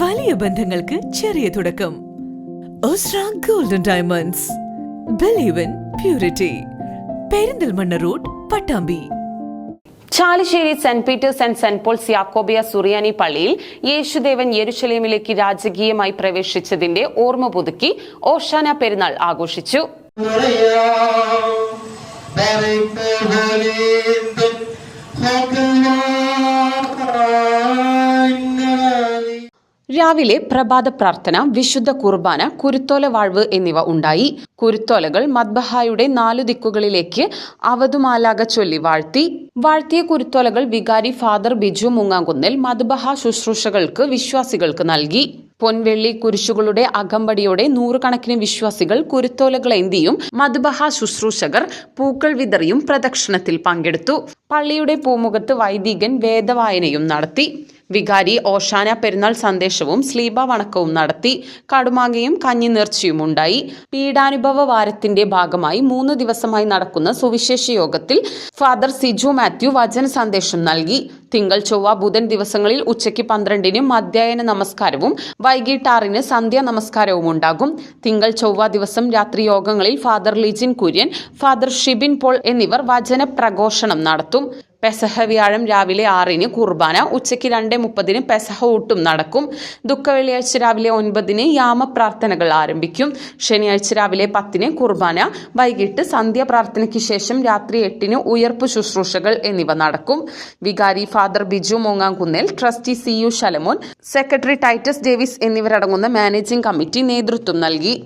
വലിയ ബന്ധങ്ങൾക്ക് ചെറിയ തുടക്കം. Osra golden diamonds believe in purity Perinthalmanna road Pattambi Chalissery saint Peter's and saint Paul's യാക്കോബിയ സുറിയാനി പള്ളിയിൽ യേശുദേവൻ യെരുശലേമിലേക്ക് രാജകീയമായി പ്രവേശിച്ചതിന്റെ ഓർമ്മ പുതുക്കി ഓഷാന പെരുന്നാൾ ആഘോഷിച്ചു. രാവിലെ പ്രഭാത പ്രാർത്ഥന വിശുദ്ധ കുർബാന കുരുത്തോല വാഴ്വ് എന്നിവ ഉണ്ടായി. കുരുത്തോലകൾ മദ്ബഹായുടെ നാലു ദിക്കുകളിലേക്ക് അവധുമാലാക ചൊല്ലി വാഴ്ത്തി. വാഴ്ത്തിയ കുരുത്തോലകൾ വികാരി ഫാദർ ബിജു മുങ്ങാങ്കുന്നിൽ മദ്ബഹ ശുശ്രൂഷകൾക്ക് വിശ്വാസികൾക്ക് നൽകി. പൊൻവെള്ളി കുരിശുകളുടെ അകമ്പടിയോടെ നൂറുകണക്കിന് വിശ്വാസികൾ കുരുത്തോലകളേന്തിയും മധുബഹ ശുശ്രൂഷകർ പൂക്കൾ വിതറിയും പ്രദക്ഷിണത്തിൽ പങ്കെടുത്തു. പള്ളിയുടെ പൂമുഖത്ത് വൈദികൻ വേദവായനയും നടത്തി. വികാരി ഓഷാന പെരുന്നാൾ സന്ദേശവും സ്ലീബ വണക്കവും നടത്തി. കടുമാകയും കഞ്ഞി നേർച്ചയും ഉണ്ടായി. പീഡാനുഭവ വാരത്തിന്റെ ഭാഗമായി മൂന്ന് ദിവസമായി നടക്കുന്ന സുവിശേഷ യോഗത്തിൽ ഫാദർ സിജു മാത്യു വചന സന്ദേശം നൽകി. തിങ്കൾ ചൊവ്വ ബുധൻ ദിവസങ്ങളിൽ ഉച്ചയ്ക്ക് പന്ത്രണ്ടിന് മധ്യായന നമസ്കാരവും വൈകിട്ട് ആറിന് സന്ധ്യാ നമസ്കാരവും ഉണ്ടാകും. തിങ്കൾ ചൊവ്വ ദിവസം രാത്രി യോഗങ്ങളിൽ father Lijin Kurian father Shibin Paul എന്നിവർ വചന പ്രഘോഷണം നടത്തും. പെസഹ വ്യാഴം രാവിലെ ആറിന് കുർബാന ഉച്ചയ്ക്ക് രണ്ട് മുപ്പതിന് പെസഹ ഊട്ടും നടക്കും. ദുഃഖ വെള്ളിയാഴ്ച രാവിലെ ഒൻപതിന് യാമപ്രാർത്ഥനകൾ ആരംഭിക്കും. ശനിയാഴ്ച രാവിലെ പത്തിന് കുർബാന വൈകിട്ട് സന്ധ്യ പ്രാർത്ഥനയ്ക്ക് ശേഷം രാത്രി എട്ടിന് ഉയർപ്പ് ശുശ്രൂഷകൾ എന്നിവ നടക്കും. വികാരി father Biju Mongankunnel trustee C U Shalamon secretary Titus Davis എന്നിവരടങ്ങുന്ന മാനേജിംഗ് കമ്മിറ്റി നേതൃത്വം നൽകി.